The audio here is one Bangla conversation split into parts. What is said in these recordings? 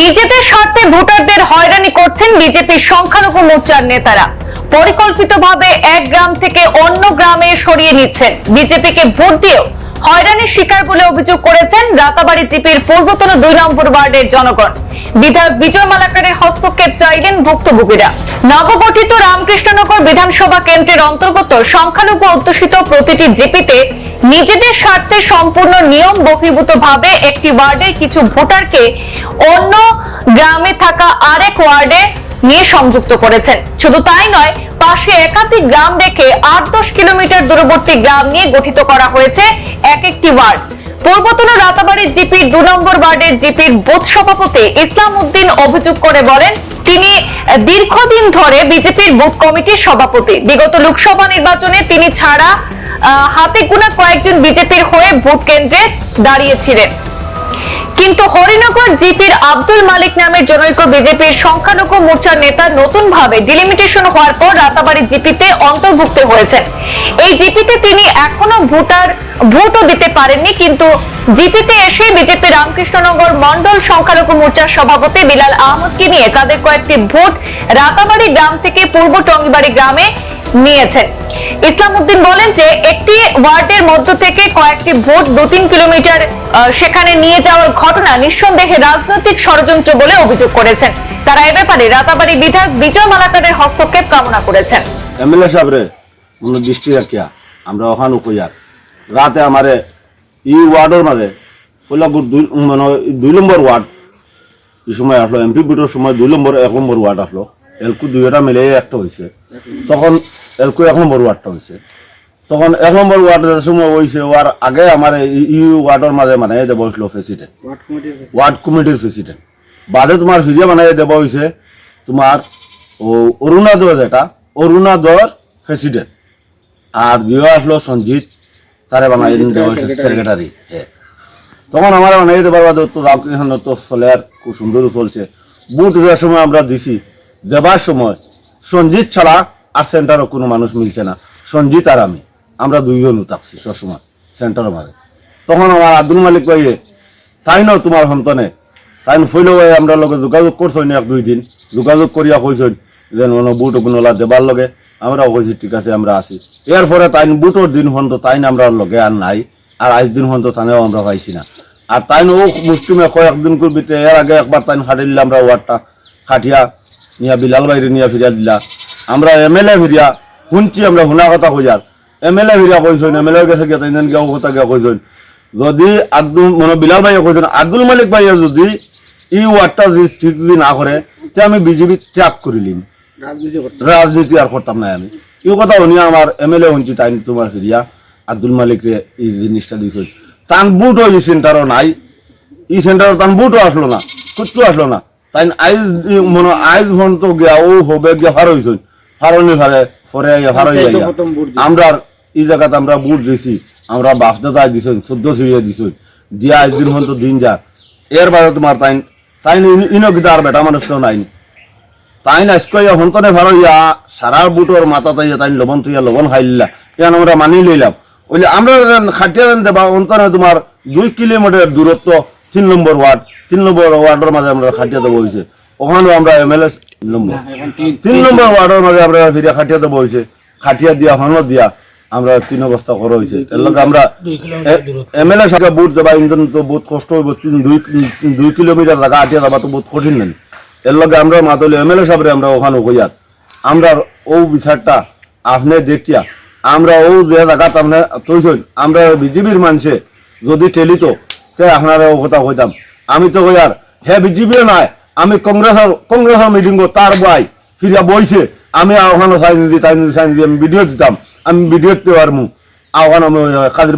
নিজেদের স্বার্থে ভোটারদের হয়রানি করছেন বিজেপির সংখ্যালঘু মোর্চার নেতারা। পরিকল্পিতভাবে এক গ্রাম থেকে অন্য গ্রামে সরিয়ে নিচ্ছেন। বিজেপিকে ভোট দিয়েও হয়রানির শিকার বলে অভিযোগ করেছেন রাতাবাড়ি জিপির পূর্বতন দুই নম্বর ওয়ার্ডের জনগণ। বিধায়ক বিজয় মালাকারের হস্তক্ষেপ চাইলেন ভুক্তভোগীরা। নবগঠিত রামকৃষ্ণনগর বিধানসভা কেন্দ্রের অন্তর্গত সংখ্যালঘু অধ্যুষিত প্রতিটি জিপিতে নিজেদের স্বার্থে সম্পূর্ণ নিয়ম বহির্ভূত ভাবে একটি ওয়ার্ডের কিছু ভোটারকে অন্য গ্রামে থাকা আরেক ওয়ার্ডে নিয়ে সংযুক্ত করেছেন। শুধু তাই নয়, পাশে একাধিক গ্রাম রেখে আট দশ কিলোমিটার দূরবর্তী গ্রাম নিয়ে গঠিত করা হয়েছে এক একটি ওয়ার্ড। পূর্বতন রাতাবাড়ির জিপির দু নম্বর ওয়ার্ডের জিপির বুথ সভাপতি ইসলাম উদ্দিন অভিযোগ করে বলেন, তিনি দীর্ঘদিন ধরে বিজেপির বুথ কমিটির সভাপতি। বিগত লোকসভা নির্বাচনে তিনি ছাড়া হাতে গোনা কয়েকজন বিজেপির হয়ে ভোট কেন্দ্রে দাঁড়িয়েছিলেন। কিন্তু হরিনগর জিপির আব্দুল মালিক নামের জনৈক বিজেপির সংখ্যালঘু মোর্চার নেতা নতুন ভাবে ডিলিমিটেশন হওয়ার পর রাতাবাড়ি জিপিতে অন্তর্ভুক্ত হয়েছেন। এই জিপিতে তিনি এখনও ভোটার, ভোটও দিতে পারেননি, কিন্তু জিপিতে এসে বিজেপি রামকৃষ্ণনগর মন্ডল সংখ্যালঘু মোর্চার সভাপতি বিলাল আহমদকে নিয়ে তাদের কয়েকটি ভোট রাতাবাড়ি গ্রাম থেকে পূর্ব টঙ্গিবাড়ি গ্রামে নিয়েছেন ইসলাম উদ্দিন বলেন যে, একটি ওয়ার্ডের মধ্য থেকে কয়েকটি ভোট দু তিন কিলোমিটার সেখানে নিয়ে যাওয়ার ঘটনা নিঃসন্দেহে রাজনৈতিক ষড়যন্ত্র বলে অভিযোগ করেছেন। তারা এ ব্যাপারে রাতাবাড়ি বিধায়ক বিজয় মালাকারের হস্তক্ষেপ কামনা করেছেন। এমএলএ সাহেবরে, কোনো দৃষ্টি রাখিয়া আমরা ওখানে কইয়ার রাতে আমারে ই ওয়ার্ডের মাঝে গু- দুই মানে দুই নম্বর ওয়ার্ড, এই সময় আসলো, এমপি বুটের সময় দুই নম্বর, এক নম্বর ওয়ার্ড আসলো। এলকু দুইটা মিলে একটা হয়েছে তখন এলকু এক নম্বর ওয়ার্ডটা হয়েছে তখন এক নম্বর ওয়ার্ডের সময় হয়েছে ওয়ার আগে আমার ই ই ওয়ার্ডের মাঝে মানে দেব হয়েছিল প্রেসিডেন্ট ওয়ার্ড কমিটির প্রেসিডেন্ট বাদে তোমার ফিরিয়ে মানে দেব হয়েছে তোমার ও অরুণাদয় যেটা অরুণাদয় প্রেসিডেন্ট আর দিয়ে আসলো সঞ্জিত তারে বানাই সেক্রেটারি হ্যাঁ। তখন আমার মানে এই দেবার বাদে তো রামকৃষ্ণ তো চলে আর খুব সুন্দর চলছে। বুট দেওয়ার সময় আমরা দিছি দেবার সময় সঞ্জিত ছাড়া আর সেন্টারও কোনো মানুষ মিলছে না। সঞ্জিত আর আমি, আমরা দুইজন থাকছি সবসময় সেন্টারের মাঝে। তখন আমার আব্দুল মালিক ভাইয়ে তাই ন তোমার সন্তানে। তাই ফইলেও আমরা লগে যোগাযোগ করছই না এক দুই দিন। যোগাযোগ করিয়া কইছই যে বুট গুণলা দেবার লগে আমরাও কইছি, ঠিক আছে, আমরা আসি। এর পরে তাই বুটর দিন হন্ত তাই আমরা লগে আর নাই। আর আজ দিন হন্ত তানেও আমরা পাইছি না। আর তাই ও মুষ্টিমে কয়েকদিন করবিতে এর আগে একবার তাই হাঁটিলে আমরা ওয়ার্ডটা খাটিয়া নিয়া বিলাল বাইরে নিয়া ফিরিয়া দিলা। আমরা এম এল এ ফিরিয়া শুনছি আমরা শুনা কথা কইয়ার এম এল এ ফিরিয়া কইছেন এম এল এর কাছে গিয়া তাই গিয়া কথা গিয়া কইছেন যদি আব্দুল মানে বিলাল ভাইয়া কইছেন আব্দুল মালিক ভাইয়া যদি এই ওয়ার্ডটা যদি ঠিক যদি না করে তে আমি বিজেপি ত্যাগ করিলিম রাজনীতি আর করতাম না আমি। এই কথা শুনি আমার এম এল এ শুনছি তাই তোমার ফিরিয়া আব্দুল মালিক রে এই জিনিসটা দিছে। তান বুট ওই সেন্টারও নাই। এই সেন্টারও তান বুটও আসলো না কিচ্ছু আসলো না। তাই আইজ ই- মনে আইজ ফোন তো গিয়া ও হবে গিয়া ফার হইছই ফারনি ফারে পরে আইয়া ফার হইয়া গিয়া। আমরা এই জায়গাতে আমরা বুট দিছি। আমরা বাপ দাদা দিছই চোদ্দ সিঁড়িয়ে দিছই দিয়া আজ দিন ফোন তো দিন যা এর বাদে তোমার তাই তাই ইনো গীতা আর বেটা মানুষ কেউ নাই। তাই আজকে হন্তনে ভালো ইয়া সারা বুটোর মাথা তাই তাই লবণ তুইয়া লবণ খাইলিলা। ইয়ান আমরা মানি লইলাম। ওইলে আমরা খাটিয়া দেবা অন্তনে তোমার দুই কিলোমিটার দূরত্ব তিন নম্বর ওয়ার্ড তিন নম্বর ওয়ার্ডের মাঝে আমরা খাটিয়া দেবো হয়েছে ওখানেও আমরা এম এল এ নম্বর তিন নম্বর ওয়ার্ডের মাঝে আমরা ফিরিয়া খাটিয়া দেবো হয়েছে খাটিয়া দিয়া হনত দিয়া আমরা তিন অবস্থা করা হয়েছে এর লগে আমরা এম এল এ সাথে বুট যাবা ইঞ্জন তো বহুত কষ্ট হইব তিন দুই দুই কিলোমিটার জায়গা আটিয়া যাবা তো বহুত কঠিন নেন। এর লগে আমরা মাতলে এম এল এ সাহেবরে আমরা ওখানে কইয়ার আমরা ও বিচারটা আপনি দেখিয়া আমরা ও যে জায়গাত আপনি তৈছেন আমরা বিজেপির মানুষে যদি টেলিত তে আপনারা ও কথা কইতাম। আমি তো কইয়ার হে বিজেপির নাই আমি কংগ্রেসের কংগ্রেসের মিটিং তার বাই ফিরিয়া বইছে আমি ওখানে সাইন দিই তাই সাইন দিয়ে আমি ভিডিও দিতাম। আমি ভিডিও দিতে পারমু আহ্বান আমি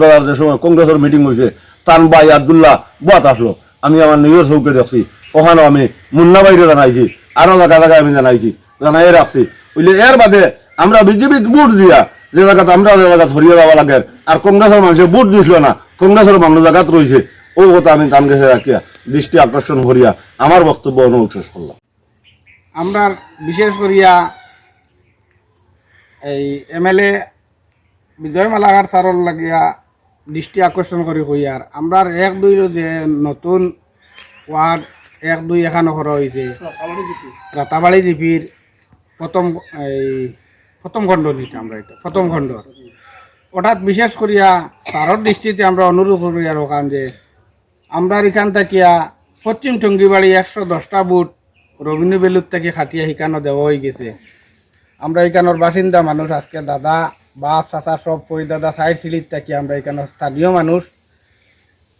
বাজার যে সময় কংগ্রেসের মিটিং হয়েছে তান ভাই আবদুল্লাহ বাত আসলো। আমি আমার নিজের চৌকে দেখছি ওখানেও আমি মুন্না বাইরে জানাইছি। আরও জায়গা জায়গায় আমি জানাইছি। জানাই রাখছি বুঝলি এর বাদে আমরা বিজেপি বুট দিয়া। যে জায়গাতে আমরা যে জায়গা ধরিয়ে যাওয়া লাগে। আর কংগ্রেসের মানুষের বুট দিছিল না। কংগ্রেসের মানুষ জায়গাত রয়েছে ও কথা আমি তান কাছে রাখিয়া দৃষ্টি আকর্ষণ করিয়া আমার বক্তব্য অনুরোধ শেষ করলাম। আমরা বিশেষ করিয়া এই এমএলএ বিজয় মালাকার সারর লাগিয়া দৃষ্টি আকর্ষণ করি হইয়ার আমরা এক দুই যে নতুন ওয়ার্ড এক দুই এখানো করা হয়েছে রাতাবাড়ি জিপির প্রথম এই প্রথম খণ্ড নিতে আমরা এটা, প্রথম খণ্ড। হঠাৎ বিশেষ করিয়া তারর দৃষ্টিতে আমরা অনুরোধ করিয়া রোকান যে আমরা এখান থাকিয়া পশ্চিম টঙ্গিবাড়ি একশো দশটা বুট রবীন্দ্র বেলুর থেকে খাটিয়া শিকানো দেওয়া হয়ে গেছে। আমরা এখানোর বাসিন্দা মানুষ আজকে দাদা, বাপ, চাচা সব পরি দাদা সাইড সিলির থাকি আমরা এখানে স্থানীয় মানুষ।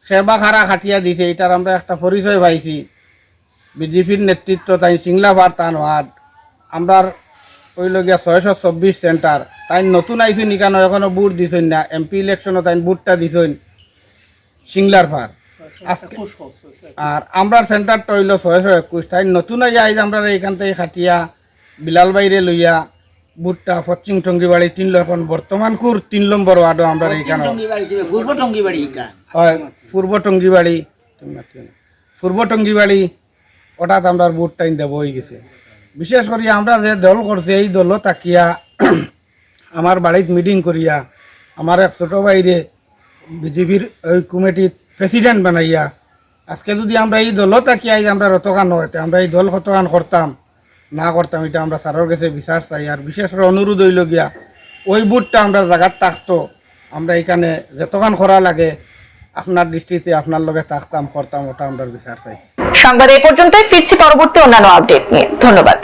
সেবা খারা খাটিয়া দিছে, এটার আমরা একটা পরিচয় পাইছি। বিজেপির নেতৃত্ব তাই সিংলাভার তান ওয়ার্ড আমরা হইল গিয়া ছয়শো চব্বিশ সেন্টার, তাই নতুন আইসুন ইকানো, এখনও বুট দিছইন না। এমপি ইলেকশনও তাই বুটটা দিছইন সিংলার আজকে আর আমরা সেন্টারটা হইল ছয়শো একুশ। তাই নতুন আই আইজ আমরা এইখান থেকে খাটিয়া বিলাল বাইরে লইয়া বুটটা পশ্চিম টঙ্গিবাড়ি তিন এখন বর্তমান কুর তিন নম্বর ওয়ার্ডও আমরা এইখানে। পূর্ব টঙ্গিবাড়ি ইকা? হয় পূর্ব টঙ্গিবাড়ি। পূর্ব টঙ্গিবাড়ি হঠাৎ আমরা বুট টাইম দেব হয়ে গেছে। বিশেষ করে আমরা যে দল করছি এই দলও তাকিয়া আমার বাড়িত মিটিং করিয়া আমার এক ছোট বাইরে বিজেপির ওই কমিটির প্রেসিডেন্ট বানাইয়া। আজকে যদি আমরা এই দলও তাকিয়া এই আমরা রতগান হইতে আমরা এই দল কতগান করতাম, না করতাম, এটা আমরা স্যারের কাছে বিচার চাই আর বিশেষ করে অনুরোধ হইল গিয়া ওই বুটটা আমরা জায়গাত থাকতো আমরা এখানে যতগান করা লাগে আপনার দৃষ্টিতে আপনার লগে থাকতাম করতাম ওটা আমরা বিচার চাই। সংবাদ এই পর্যন্তই, ফিরছি পরবর্তী অন্যান্য আপডেট নিয়ে। ধন্যবাদ।